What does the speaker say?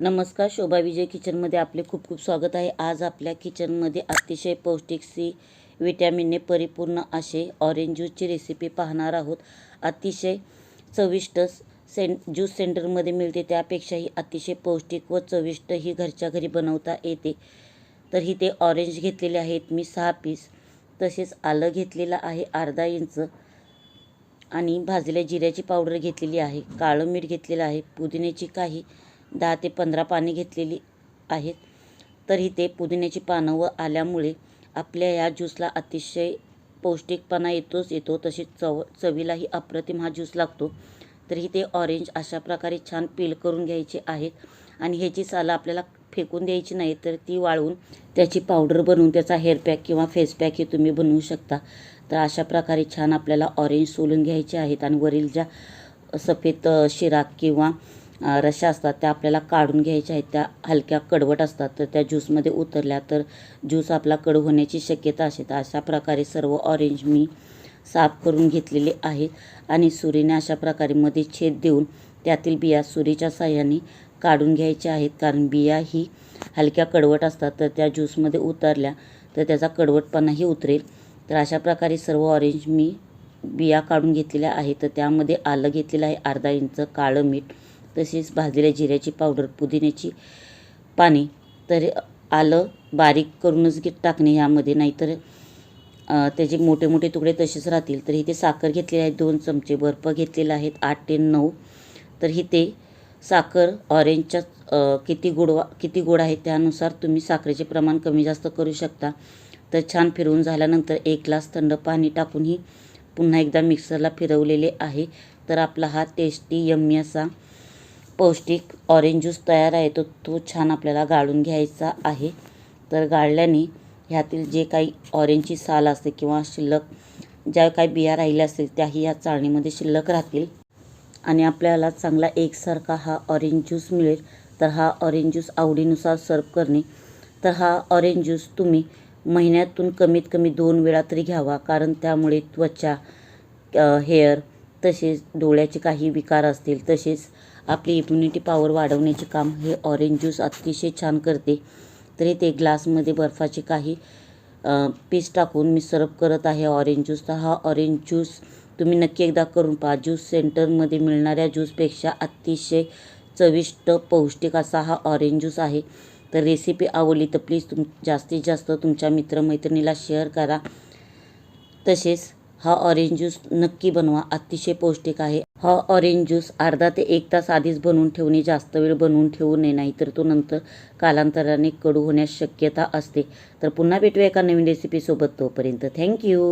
नमस्कार शोभा विजय किचनमध्ये आपले खूप खूप स्वागत आहे. आज आपल्या किचनमध्ये अतिशय पौष्टिक सी विटॅमिनने परिपूर्ण असे ऑरेंज ज्यूसची रेसिपी पाहणार आहोत. अतिशय चविष्ट सें ज्यूस सेंटरमध्ये मिळते. त्यापेक्षाही अतिशय पौष्टिक व चविष्ट ही घरच्या घरी बनवता येते. तर ही ते ऑरेंज घेतलेले आहेत. मी सहा पीस तसेच आलं घेतलेलं आहे अर्धा इंच. आणि भाजलेल्या जिऱ्याची पावडर घेतलेली आहे. काळं मीठ घेतलेलं आहे. पुदिन्याची काही दहा ते पंधरा पाने घेतलेली आहेत. तर इथे पुदिन्याची पानं व आल्यामुळे आपल्या या ज्यूसला अतिशय पौष्टिकपणा येतोच येतो. तसेच चव चवीलाही अप्रतिम हा ज्यूस लागतो. तर इथे ऑरेंज अशा प्रकारे छान पील करून घ्यायचे आहेत. आणि ह्याची सालं आपल्याला फेकून द्यायची नाही तर ती वाळवून त्याची पावडर बनवून त्याचा हेअर पॅक किंवा फेस पॅक हे तुम्ही बनवू शकता. तर अशा प्रकारे छान आपल्याला ऑरेंज सोलून घ्यायचे आहेत. आणि वरील ज्या सफेद शिरा किंवा रश्या असतात त्या आपल्याला काढून घ्यायच्या आहेत. त्या हलक्या कडवट असतात. तर त्या ज्यूसमध्ये उतरल्या तर ज्यूस आपला कडू होण्याची शक्यता असे. तर अशा प्रकारे सर्व ऑरेंज मी साफ करून घेतलेले आहेत. आणि सुरीने अशा प्रकारे मध्ये छेद देऊन त्यातील बिया सुरीच्या साह्याने काढून घ्यायच्या आहेत. कारण बिया ही हलक्या कडवट असतात. तर त्या ज्यूसमध्ये उतरल्या तर त्याचा कडवटपणाही उतरेल. तर अशा प्रकारे सर्व ऑरेंज मी बिया काढून घेतलेल्या आहेत. तर त्यामध्ये आलं घेतलेलं आहे. अर्धा इंच काळं मीठ. तसेच भाजलेल्या जिऱ्याची पावडर पुदिन्याची पाने तर आलं बारीक करूनच घे टाकणे ह्यामध्ये. नाहीतर त्याचे मोठे मोठे तुकडे तसेच राहतील. तर इथे साखर घेतलेली आहे दोन चमचे बर्फ घेतलेला आहेत आठ ते नऊ. तर इथे साखर ऑरेंजच्या किती गोडवा किती गोड आहे त्यानुसार तुम्ही साखरेचे प्रमाण कमी जास्त करू शकता. तर छान फिरवून झाल्यानंतर एक ग्लास थंड पाणी टाकूनही पुन्हा एकदा मिक्सरला फिरवलेले आहे. तर आपला हा टेस्टी यम्मी असा पौष्टिक ऑरेंज ज्यूस तयार आहे तो तो छान आपल्याला गाळून घ्यायचा आहे. तर गाळल्याने ह्यातील जे काही ऑरेंजची साल असते किंवा शिल्लक ज्या काही बिया राहिल्या असतील त्याही या चाळणीमध्ये शिल्लक राहतील. आणि आपल्याला चांगला एकसारखा हा ऑरेंज ज्यूस मिळेल. तर हा ऑरेंज ज्यूस आवडीनुसार सर्व करणे. तर हा ऑरेंज ज्यूस तुम्ही महिन्यातून कमीत कमी दोन वेळा तरी घ्यावा कारण त्यामुळे त्वचा हेअर तसेच डोळ्याचे काही विकार असतील तसेच आपली इम्युनिटी पॉवर वाढवण्याचे काम हे ऑरेंज ज्यूस अतिशय छान करते. तरी ते ग्लासमध्ये बर्फाचे काही पीस टाकून मी सर्व करत आहे ऑरेंज ज्यूस तर हा ऑरेंज ज्यूस तुम्ही नक्की एकदा करून पहा. ज्यूस सेंटरमध्ये मिळणाऱ्या ज्यूसपेक्षा अतिशय चविष्ट पौष्टिक असा हा ऑरेंज ज्यूस आहे. तर रेसिपी आवडली तर प्लीज तुम जास्तीत जास्त तुमच्या मित्रमैत्रिणीला शेअर करा. तसेच हा ऑरेंज ज्यूस नक्की बनवा. अतिशय पौष्टिक आहे. हा ऑरेंज ज्यूस अर्धा ते एक तास आधीच बनवून ठेवणे जास्त वेळ बनवून ठेवू नये नाही तर तो नंतर कालांतराने कडू होण्यास शक्यता असते. तर पुन्हा भेटूया एका नवीन रेसिपीसोबत तोपर्यंत थँक्यू